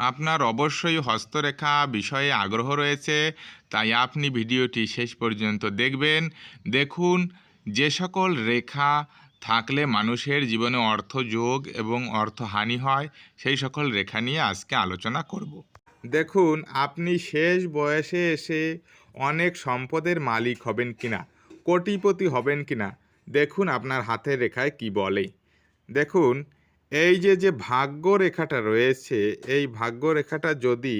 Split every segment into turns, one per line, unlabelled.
আপনার অবশ্যই হস্তরেখা বিষয়ে আগ্রহ রয়েছে, তাই আপনি ভিডিওটি শেষ পর্যন্ত দেখবেন। দেখুন, যে সকল রেখা থাকলে মানুষের জীবনে অর্থ যোগ এবং অর্থহানি হয়, সেই সকল রেখা নিয়ে আজকে আলোচনা করব। দেখুন, আপনি শেষ বয়সে এসে অনেক সম্পদের মালিক হবেন কিনা, কোটিপতি হবেন কিনা, দেখুন আপনার হাতের রেখায় কি বলে। দেখুন এই যে যে ভাগ্য রেখাটা রয়েছে, এই ভাগ্য রেখাটা যদি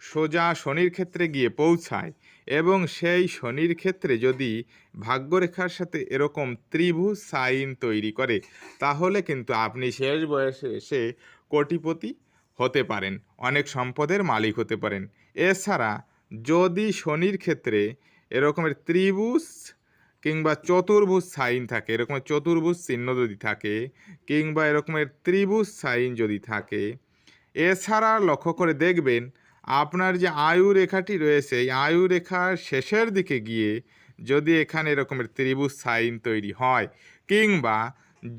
সোজা শনির ক্ষেত্রে গিয়ে পৌঁছায় এবং সেই শনির ক্ষেত্রে যদি ভাগ্যরেখার সাথে এরকম ত্রিভুজ সাইন তৈরি করে, তাহলে কিন্তু আপনি শেষ বয়সে এসে কোটিপতি হতে পারেন, অনেক সম্পদের মালিক হতে পারেন। এছাড়া যদি শনির ক্ষেত্রে এরকমের ত্রিভুজ কিংবা চতুর্ভুজ সাইন থাকে এরকমের চতুর্ভুজ চিহ্ন যদি থাকে, কিংবা এরকমের ত্রিভুজ সাইন যদি থাকে, এছাড়া লক্ষ্য করে দেখবেন আপনার যে আয়ু রেখাটি রয়েছে, এই আয়ু রেখার শেষের দিকে গিয়ে যদি এখানে এরকমের ত্রিভুজ সাইন তৈরি হয়, কিংবা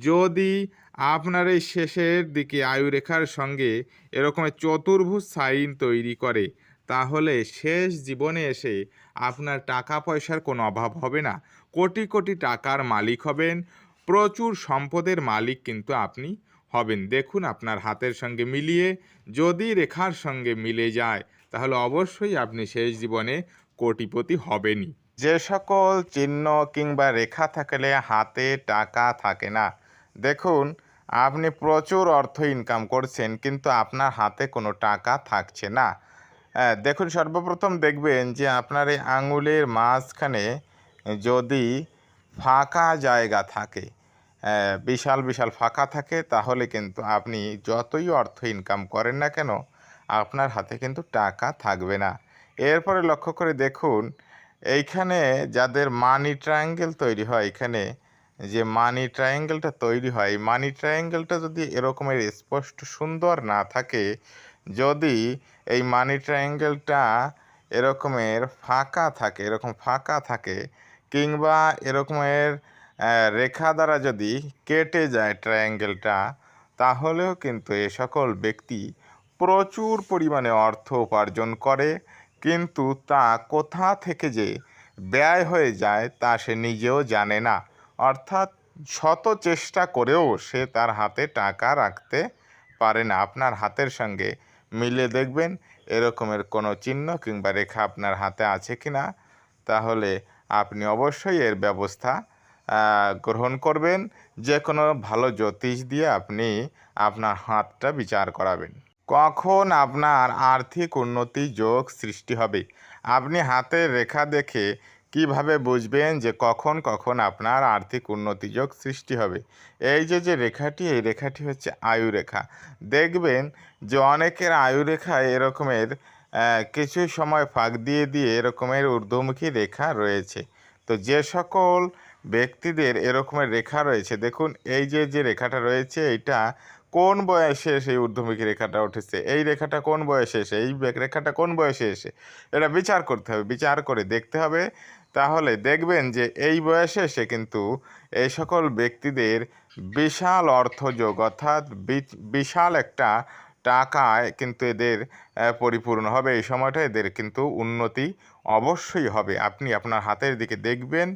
যদি আপনার এই শেষের দিকে আয়ু রেখার সঙ্গে এরকমের চতুর্ভুজ সাইন তৈরি করে তাহলে শেষ জীবনে এসে আপনার টাকা পয়সার কোনো অভাব হবে না। কোটি কোটি টাকার মালিক হবেন, প্রচুর সম্পদের মালিক কিন্তু আপনি হবেন। দেখুন আপনার হাতের সঙ্গে মিলিয়ে, যদি রেখার সঙ্গে মিলে যায়, তাহলে অবশ্যই আপনি শেষ জীবনে কোটিপতি হবেনই। যে সকল চিহ্ন কিংবা রেখা থাকলে হাতে টাকা থাকে না। দেখুন, আপনি প্রচুর অর্থ ইনকাম করছেন, কিন্তু আপনার হাতে কোনো টাকা থাকছে না। দেখুন সর্বপ্রথম দেখবেন যে আপনার এই আঙুলের মাঝখানে যদি ফাঁকা জায়গা থাকে আহ, বিশাল বিশাল ফাঁকা থাকে তাহলে কিন্তু আপনি যতই অর্থ ইনকাম করেন না কেন আপনার হাতে কিন্তু টাকা থাকবে না। এরপরে লক্ষ্য করে দেখুন এইখানে যাদের মানি ট্রায়াঙ্গেল তৈরি হয় এখানে যে মানি ট্রায়াঙ্গেলটা তৈরি হয় মানি ট্রায়াঙ্গেলটা যদি এরকমের স্পষ্ট সুন্দর না থাকে, যদি এই মানি ট্রায়াঙ্গেলটা এরকমের ফাঁকা থাকে, এরকম ফাঁকা থাকে, কিংবা এরকমের রেখা দ্বারা যদি কেটে যায় ট্রায়াঙ্গেলটা তাহলেও কিন্তু এ সকল ব্যক্তি প্রচুর পরিমাণে অর্থ উপার্জন করে, কিন্তু তা কোথা থেকে যে ব্যয় হয়ে যায় তা সে নিজেও জানে না। অর্থাৎ শত চেষ্টা করেও সে তার হাতে টাকা রাখতে পারে না। আপনার হাতের সঙ্গে মিলে দেখবেন এরকমের কোনো চিহ্ন কিংবা রেখা আপনার হাতে আছে কি না তাহলে আপনি অবশ্যই এর ব্যবস্থা গ্রহণ করবেন। যে কোনো ভালো জ্যোতিষ দিয়ে আপনি আপনার হাতটা বিচার করাবেন। কখন আপনার আর্থিক উন্নতি যোগ সৃষ্টি হবে? আপনি হাতের রেখা দেখে কীভাবে বুঝবেন যে কখন কখন আপনার আর্থিক উন্নতি যোগ সৃষ্টি হবে? এই যে যে রেখাটি, এই রেখাটি হচ্ছে আয়ু রেখা। দেখবেন যে অনেকের আয়ু রেখায় এরকমের কিছু সময় ফাঁক দিয়ে দিয়ে এরকমের ঊর্ধ্বমুখী রেখা রয়েছে। তো যে সকল ব্যক্তিদের এরকমের রেখা রয়েছে, দেখুন এই যে যে রেখাটা রয়েছে, এইটা কোন বয়সে সেই ঊর্ধ্বমুখী রেখাটা উঠেছে? এই রেখাটা কোন বয়সে এসে? এই রেখাটা কোন বয়সে এসে? এটা বিচার করতে হবে, বিচার করে দেখতে হবে। তাহলে দেখবেন যে এই বয়সে এসে কিন্তু এই সকল ব্যক্তিদের বিশাল অর্থযোগ অর্থাৎ বিশাল একটা টাকায় কিন্তু এদের পরিপূর্ণ হবে। এই সময়টা এদের কিন্তু উন্নতি অবশ্যই হবে। আপনি আপনার হাতের দিকে দেখবেন,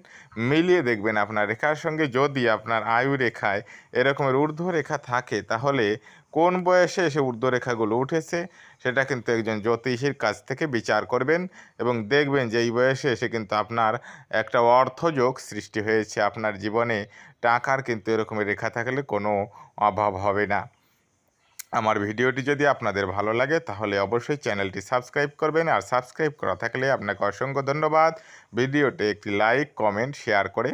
মিলিয়ে দেখবেন আপনার রেখার সঙ্গে। যদি আপনার আয়ু রেখায় এরকমের ঊর্ধ্ব রেখা থাকে, তাহলে কোন বয়সে এসে ঊর্ধ্ব রেখাগুলো উঠেছে, সেটা কিন্তু একজন জ্যোতিষীর কাছ থেকে বিচার করবেন এবং দেখবেন যে এই বয়সে এসে কিন্তু আপনার একটা অর্থযোগ সৃষ্টি হয়েছে। আপনার জীবনে টাকার কিন্তু এরকমের রেখা থাকলে কোনো অভাব হবে না। আমার ভিডিওটি যদি আপনাদের ভালো লাগে, তাহলে অবশ্যই চ্যানেলটি সাবস্ক্রাইব করবেন আর সাবস্ক্রাইব করা থাকলে আপনাকে অসংখ্য ধন্যবাদ। ভিডিওতে একটি লাইক, কমেন্ট, শেয়ার করে